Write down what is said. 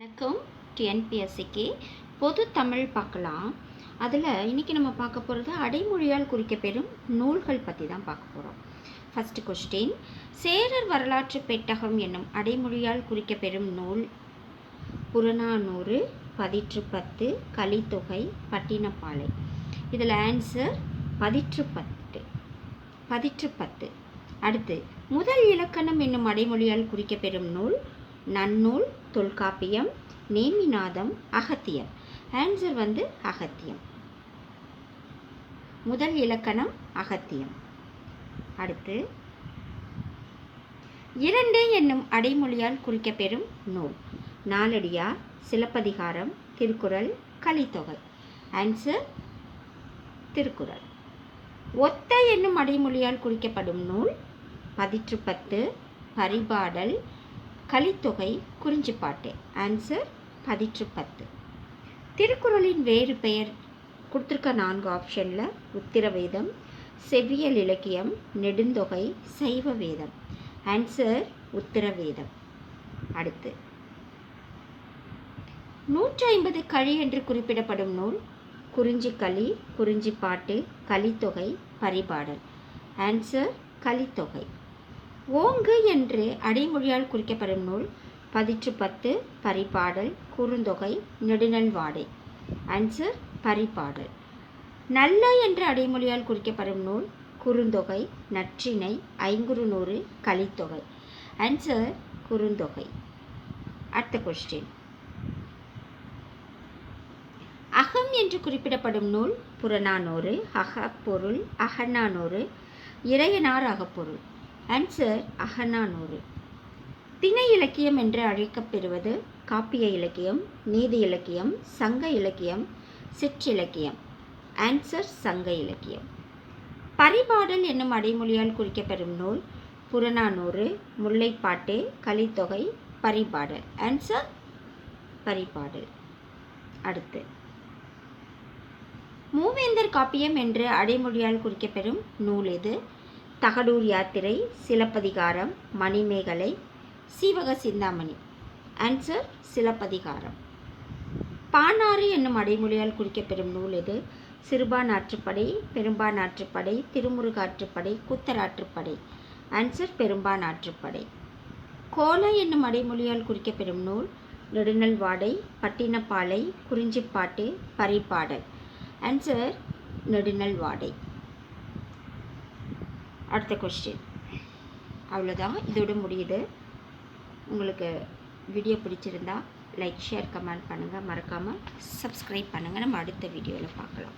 வணக்கம். டிஎன்பிஎஸ்சிக்கு பொது தமிழ் பார்க்கலாம். அதில் இன்றைக்கி நம்ம பார்க்க போகிறது அடைமொழியால் குறிக்கப்பெறும் நூல்கள் பற்றி தான் பார்க்க போகிறோம் ஃபஸ்ட்டு கொஸ்டின் சேரர் வரலாற்று பெட்டகம் என்னும் அடைமொழியால் குறிக்கப்பெறும் நூல் புறநானூறு பதிற்று பத்து கலித்தொகை பட்டினப்பாலை. இதில் ஆன்சர் பதிற்று பத்து பதிற்று பத்து அடுத்து முதல் இலக்கணம் என்னும் அடைமொழியால் குறிக்கப்பெறும் நூல் நன்னூல் தொல்காப்பியம் நேமிநாதம் அகத்தியம். ஆன்சர் வந்து அகத்தியம். முதல் இலக்கணம் அகத்தியம். அடுத்து இரண்டு என்னும் அடைமொழியால் குறிக்கப்பெறும் நூல். நாலடியார் சிலப்பதிகாரம் திருக்குறள் கலித்தொகை. ஆன்சர் திருக்குறள். ஒத்த என்னும் அடைமொழியால் குறிக்கப்படும் நூல் பதிற்றுப்பத்து பரிபாடல் கலித்தொகை குறிஞ்சிப்பாட்டு ஆன்சர் பதிற்று பத்து. திருக்குறளின் வேறு பெயர் கொடுத்துருக்க நான்கு ஆப்ஷனில் உத்திரவேதம் செவ்வியல் இலக்கியம் நெடுந்தொகை சைவ வேதம் ஆன்சர் உத்திரவேதம். அடுத்து. நூற்றி ஐம்பது கழி என்று குறிப்பிடப்படும் நூல் குறிஞ்சி களி குறிஞ்சி பாட்டு கலித்தொகை பரிபாடல். ஆன்சர் கலித்தொகை. ஓங்கு என்று அடைமொழியால் குறிக்கப்படும் நூல் பதிற்று பத்து பரிபாடல் குறுந்தொகை நெடுநல்வாடை ஆன்சர் பரிபாடல். நல்ல என்ற அடைமொழியால் குறிக்கப்படும் நூல் குறுந்தொகை நற்றினை ஐங்குறுநூறு கலித்தொகை. ஆன்சர் குறுந்தொகை. அடுத்த கொஸ்டின் அகம் என்று குறிப்பிடப்படும் நூல் புறநானூறு அகப்பொருள் அகநானூறு இறையனார் அகப்பொருள். ஆன்சர் அகநானூறு. திணை இலக்கியம் என்று அழைக்கப்பெறுவது காப்பிய இலக்கியம் நீதி இலக்கியம் சங்க இலக்கியம் சிற்றிலக்கியம். ஆன்சர் சங்க இலக்கியம். பரிபாடல் என்னும் அடைமொழியால் குறிக்கப்பெறும் நூல் புறநானூறு முல்லைப்பாட்டு கலித்தொகை பரிபாடல். ஆன்சர் பரிபாடல். அடுத்து. மூவேந்தர் காப்பியம் என்று அடைமொழியால் குறிக்கப்பெறும் நூல் இது தகடூர் யாத்திரை சிலப்பதிகாரம் மணிமேகலை சீவக சிந்தாமணி. ஆன்சர் சிலப்பதிகாரம். பானாறு என்னும் அடைமொழியால் குறிக்கப்பெறும் நூல் இது சிறுபான் ஆற்றுப்படை பெரும்பான் ஆற்றுப்படை திருமுருகாற்றுப்படை குத்தராற்றுப்படை. ஆன்சர் பெரும்பான் ஆற்றுப்படை கோல என்னும் அடைமொழியால் குறிக்கப்பெறும் நூல் நெடுநல்வாடை பட்டினப்பாலை குறிஞ்சிப்பாட்டு பரிபாடல் ஆன்சர் நெடுநல்வாடை. அடுத்த கொஸ்டின் அவ்வளோதான் இதோட முடியுது. உங்களுக்கு வீடியோ பிடிச்சிருந்தா லைக் ஷேர் கமெண்ட் பண்ணுங்கள் மறக்காமல் சப்ஸ்கிரைப் பண்ணுங்கள் நம்ம அடுத்த வீடியோவில் பார்க்கலாம்.